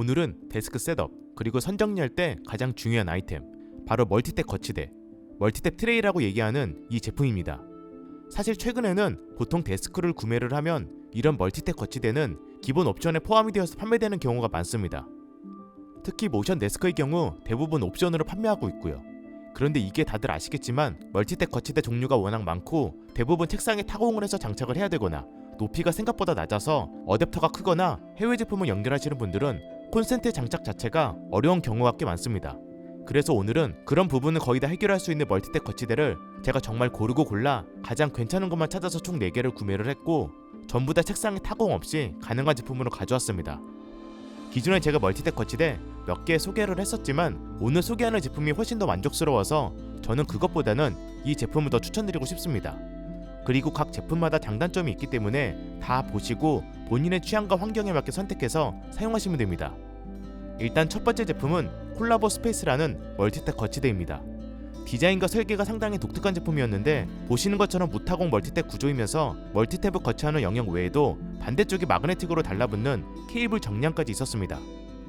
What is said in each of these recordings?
오늘은 데스크 셋업 그리고 선정리할 때 가장 중요한 아이템 바로 멀티탭 거치대 멀티탭 트레이라고 얘기하는 이 제품입니다. 사실 최근에는 보통 데스크를 구매를 하면 이런 멀티탭 거치대는 기본 옵션에 포함이 되어서 판매되는 경우가 많습니다. 특히 모션 데스크의 경우 대부분 옵션으로 판매하고 있고요. 그런데 이게 다들 아시겠지만 멀티탭 거치대 종류가 워낙 많고 대부분 책상에 타공을 해서 장착을 해야 되거나 높이가 생각보다 낮아서 어댑터가 크거나 해외 제품을 연결하시는 분들은 콘센트 장착 자체가 어려운 경우가 꽤 많습니다. 그래서 오늘은 그런 부분을 거의 다 해결할 수 있는 멀티탭 거치대를 제가 정말 고르고 골라 가장 괜찮은 것만 찾아서 총 4개를 구매를 했고 전부 다 책상에 타공 없이 가능한 제품으로 가져왔습니다. 기존에 제가 멀티탭 거치대 몇 개 소개를 했었지만 오늘 소개하는 제품이 훨씬 더 만족스러워서 저는 그것보다는 이 제품을 더 추천드리고 싶습니다. 그리고 각 제품마다 장단점이 있기 때문에 다 보시고 본인의 취향과 환경에 맞게 선택해서 사용하시면 됩니다. 일단 첫 번째 제품은 콜라보 스페이스라는 멀티탭 거치대입니다. 디자인과 설계가 상당히 독특한 제품이었는데 보시는 것처럼 무타공 멀티탭 구조이면서 멀티탭을 거치하는 영역 외에도 반대쪽에 마그네틱으로 달라붙는 케이블 정량까지 있었습니다.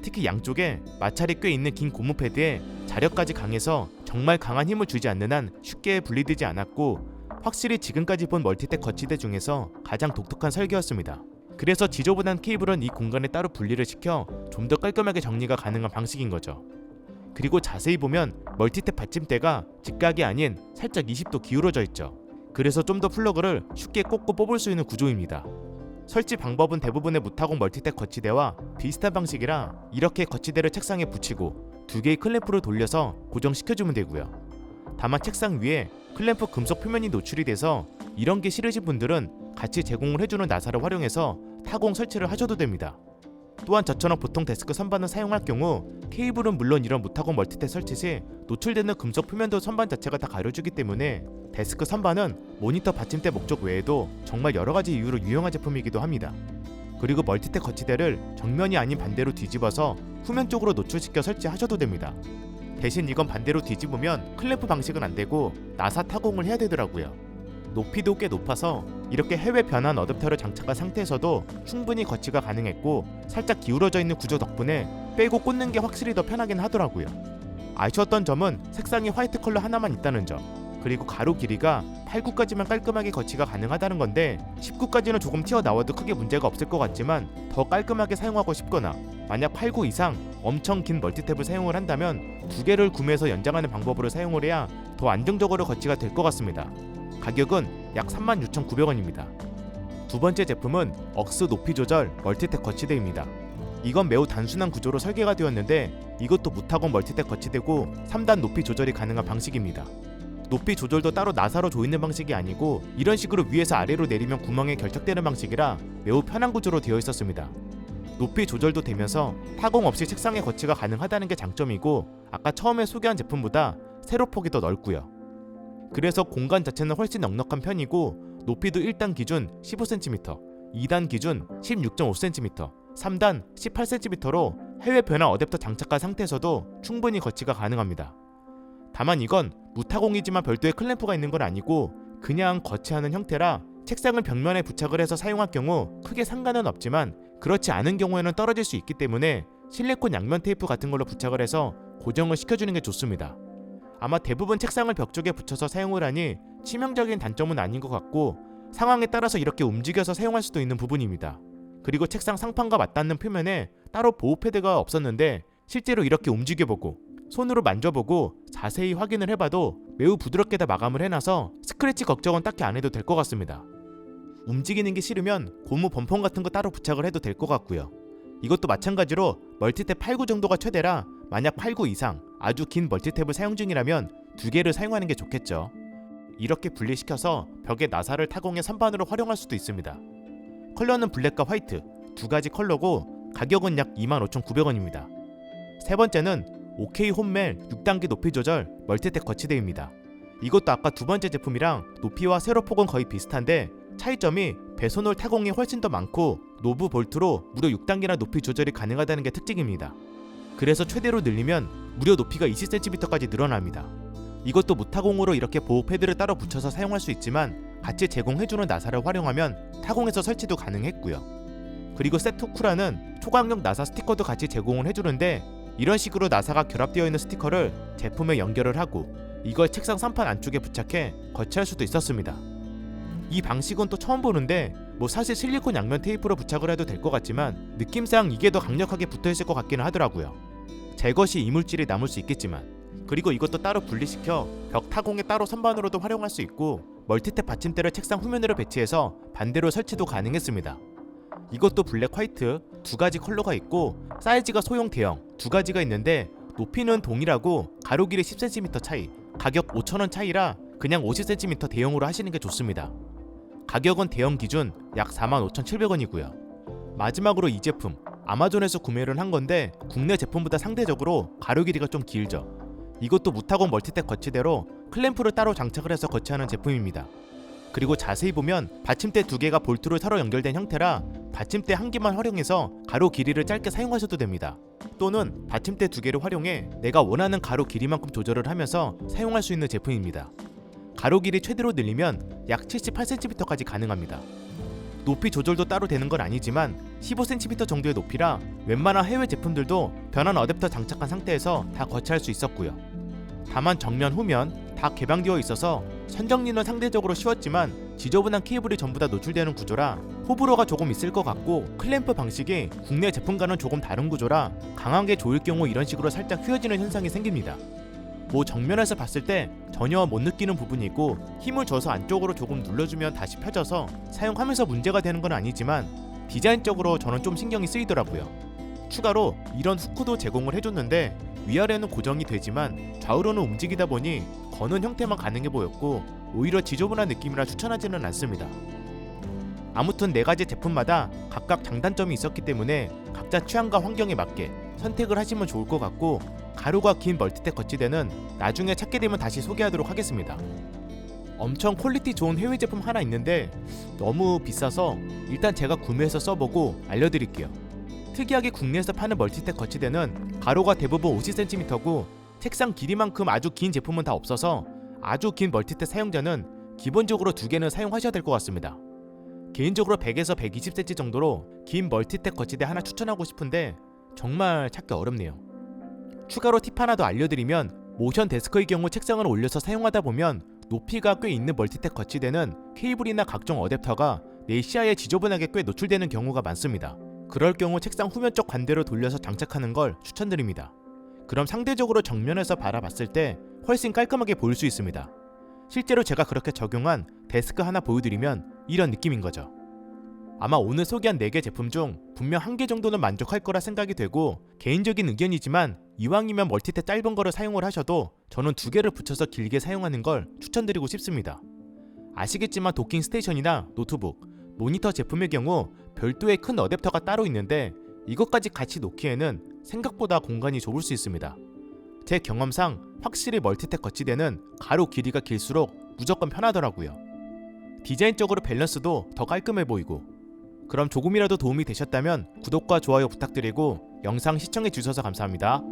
특히 양쪽에 마찰이 꽤 있는 긴 고무 패드에 자력까지 강해서 정말 강한 힘을 주지 않는 한 쉽게 분리되지 않았고 확실히 지금까지 본 멀티탭 거치대 중에서 가장 독특한 설계였습니다. 그래서 지저분한 케이블은 이 공간에 따로 분리를 시켜 좀 더 깔끔하게 정리가 가능한 방식인 거죠. 그리고 자세히 보면 멀티탭 받침대가 직각이 아닌 살짝 20도 기울어져 있죠. 그래서 좀 더 플러그를 쉽게 꽂고 뽑을 수 있는 구조입니다. 설치 방법은 대부분의 무타공 멀티탭 거치대와 비슷한 방식이라 이렇게 거치대를 책상에 붙이고 두 개의 클램프를 돌려서 고정시켜주면 되고요. 다만 책상 위에 클램프 금속 표면이 노출이 돼서 이런 게 싫으신 분들은 같이 제공을 해주는 나사를 활용해서 타공 설치를 하셔도 됩니다. 또한 저처럼 보통 데스크 선반을 사용할 경우 케이블은 물론 이런 무타공 멀티탭 설치 시 노출되는 금속 표면도 선반 자체가 다 가려주기 때문에 데스크 선반은 모니터 받침대 목적 외에도 정말 여러 가지 이유로 유용한 제품이기도 합니다. 그리고 멀티탭 거치대를 정면이 아닌 반대로 뒤집어서 후면 쪽으로 노출시켜 설치하셔도 됩니다. 대신 이건 반대로 뒤집으면 클램프 방식은 안 되고 나사 타공을 해야 되더라고요. 높이도 꽤 높아서 이렇게 해외 변환 어댑터를 장착한 상태에서도 충분히 거치가 가능했고 살짝 기울어져 있는 구조 덕분에 빼고 꽂는 게 확실히 더 편하긴 하더라고요. 아쉬웠던 점은 색상이 화이트 컬러 하나만 있다는 점. 그리고 가로 길이가 8, 9까지만 깔끔하게 거치가 가능하다는 건데 19까지는 조금 튀어나와도 크게 문제가 없을 것 같지만 더 깔끔하게 사용하고 싶거나 만약 8, 9 이상 엄청 긴 멀티탭을 사용을 한다면 두 개를 구매해서 연장하는 방법으로 사용을 해야 더 안정적으로 거치가 될 것 같습니다. 가격은 약 36,900원입니다. 두 번째 제품은 억스 높이 조절 멀티탭 거치대입니다. 이건 매우 단순한 구조로 설계가 되었는데 이것도 무타공 멀티탭 거치대고 3단 높이 조절이 가능한 방식입니다. 높이 조절도 따로 나사로 조이는 방식이 아니고 이런 식으로 위에서 아래로 내리면 구멍에 결착되는 방식이라 매우 편한 구조로 되어 있었습니다. 높이 조절도 되면서 타공 없이 책상에 거치가 가능하다는 게 장점이고 아까 처음에 소개한 제품보다 세로 폭이 더 넓고요. 그래서 공간 자체는 훨씬 넉넉한 편이고 높이도 1단 기준 15cm, 2단 기준 16.5cm, 3단 18cm로 해외 변화 어댑터 장착한 상태에서도 충분히 거치가 가능합니다. 다만 이건 무타공이지만 별도의 클램프가 있는 건 아니고 그냥 거치하는 형태라 책상을 벽면에 부착을 해서 사용할 경우 크게 상관은 없지만 그렇지 않은 경우에는 떨어질 수 있기 때문에 실리콘 양면 테이프 같은 걸로 부착을 해서 고정을 시켜주는 게 좋습니다. 아마 대부분 책상을 벽 쪽에 붙여서 사용을 하니 치명적인 단점은 아닌 것 같고 상황에 따라서 이렇게 움직여서 사용할 수도 있는 부분입니다. 그리고 책상 상판과 맞닿는 표면에 따로 보호 패드가 없었는데 실제로 이렇게 움직여보고 손으로 만져보고 자세히 확인을 해봐도 매우 부드럽게 다 마감을 해놔서 스크래치 걱정은 딱히 안 해도 될 것 같습니다. 움직이는 게 싫으면 고무 범퍼 같은 거 따로 부착을 해도 될 것 같고요. 이것도 마찬가지로 멀티탭 8구 정도가 최대라 만약 8구 이상 아주 긴 멀티탭을 사용 중이라면 두 개를 사용하는 게 좋겠죠. 이렇게 분리시켜서 벽에 나사를 타공해 선반으로 활용할 수도 있습니다. 컬러는 블랙과 화이트 두 가지 컬러고 가격은 약 25,900원입니다. 세 번째는 OK 홈멜 6단계 높이 조절 멀티탭 거치대입니다. 이것도 아까 두 번째 제품이랑 높이와 세로폭은 거의 비슷한데 차이점이 배선홀 타공이 훨씬 더 많고 노브 볼트로 무려 6단계나 높이 조절이 가능하다는 게 특징입니다. 그래서 최대로 늘리면 무려 높이가 20cm까지 늘어납니다. 이것도 무타공으로 이렇게 보호 패드를 따로 붙여서 사용할 수 있지만 같이 제공해주는 나사를 활용하면 타공에서 설치도 가능했고요. 그리고 세토쿠라는 초강력 나사 스티커도 같이 제공을 해주는데 이런 식으로 나사가 결합되어 있는 스티커를 제품에 연결을 하고 이걸 책상 선판 안쪽에 부착해 거치할 수도 있었습니다. 이 방식은 또 처음 보는데 뭐 사실 실리콘 양면 테이프로 부착을 해도 될 것 같지만 느낌상 이게 더 강력하게 붙어 있을 것 같기는 하더라고요. 시 이물질이 남을 수 있겠지만 그리고 이것도 따로 분리시켜 벽 타공에 따로 선반으로도 활용할 수 있고 멀티탭 받침대를 책상 후면으로 배치해서 반대로 설치도 가능했습니다. 이것도 블랙 화이트 두 가지 컬러가 있고 사이즈가 소형 대형 두 가지가 있는데 높이는 동일하고 가로 길이 10cm 차이 가격 5,000원 차이라 그냥 50cm 대형으로 하시는 게 좋습니다. 가격은 대형 기준 약 45,700원이고요. 마지막으로 이 제품 아마존에서 구매를 한 건데 국내 제품보다 상대적으로 가로 길이가 좀 길죠. 이것도 무타공 멀티탭 거치대로 클램프를 따로 장착을 해서 거치하는 제품입니다. 그리고 자세히 보면 받침대 두 개가 볼트로 서로 연결된 형태라 받침대 한 개만 활용해서 가로 길이를 짧게 사용하셔도 됩니다. 또는 받침대 두 개를 활용해 내가 원하는 가로 길이만큼 조절을 하면서 사용할 수 있는 제품입니다. 가로 길이 최대로 늘리면 약 78cm까지 가능합니다. 높이 조절도 따로 되는 건 아니지만 15cm 정도의 높이라 웬만한 해외 제품들도 변환 어댑터 장착한 상태에서 다 거치할 수 있었고요. 다만 정면 후면 다 개방되어 있어서 선정리는 상대적으로 쉬웠지만 지저분한 케이블이 전부 다 노출되는 구조라 호불호가 조금 있을 것 같고 클램프 방식이 국내 제품과는 조금 다른 구조라 강하게 조일 경우 이런 식으로 살짝 휘어지는 현상이 생깁니다. 뭐 정면에서 봤을 때 전혀 못 느끼는 부분이 있고 힘을 줘서 안쪽으로 조금 눌러주면 다시 펴져서 사용하면서 문제가 되는 건 아니지만 디자인적으로 저는 좀 신경이 쓰이더라고요. 추가로 이런 후크도 제공을 해줬는데 위아래는 고정이 되지만 좌우로는 움직이다 보니 거는 형태만 가능해 보였고 오히려 지저분한 느낌이라 추천하지는 않습니다. 아무튼 네 가지 제품마다 각각 장단점이 있었기 때문에 각자 취향과 환경에 맞게 선택을 하시면 좋을 것 같고 가루가 긴 멀티탭 거치대는 나중에 찾게 되면 다시 소개하도록 하겠습니다. 엄청 퀄리티 좋은 해외 제품 하나 있는데 너무 비싸서 일단 제가 구매해서 써보고 알려드릴게요. 특이하게 국내에서 파는 멀티탭 거치대는 가로가 대부분 50cm고 책상 길이만큼 아주 긴 제품은 다 없어서 아주 긴 멀티탭 사용자는 기본적으로 두 개는 사용하셔야 될 것 같습니다. 개인적으로 100에서 120cm 정도로 긴 멀티탭 거치대 하나 추천하고 싶은데 정말 찾기 어렵네요. 추가로 팁 하나 더 알려드리면 모션 데스크의 경우 책상을 올려서 사용하다 보면 높이가 꽤 있는 멀티탭 거치대는 케이블이나 각종 어댑터가 내 시야에 지저분하게 꽤 노출되는 경우가 많습니다. 그럴 경우 책상 후면 쪽 반대로 돌려서 장착하는 걸 추천드립니다. 그럼 상대적으로 정면에서 바라봤을 때 훨씬 깔끔하게 보일 수 있습니다. 실제로 제가 그렇게 적용한 데스크 하나 보여드리면 이런 느낌인 거죠. 아마 오늘 소개한 4개 제품 중 분명 한 개 정도는 만족할 거라 생각이 되고 개인적인 의견이지만 이왕이면 멀티탭 짧은 거를 사용을 하셔도 저는 두 개를 붙여서 길게 사용하는 걸 추천드리고 싶습니다. 아시겠지만 도킹 스테이션이나 노트북, 모니터 제품의 경우 별도의 큰 어댑터가 따로 있는데 이것까지 같이 놓기에는 생각보다 공간이 좁을 수 있습니다. 제 경험상 확실히 멀티탭 거치대는 가로 길이가 길수록 무조건 편하더라고요. 디자인적으로 밸런스도 더 깔끔해 보이고 그럼 조금이라도 도움이 되셨다면 구독과 좋아요 부탁드리고 영상 시청해 주셔서 감사합니다.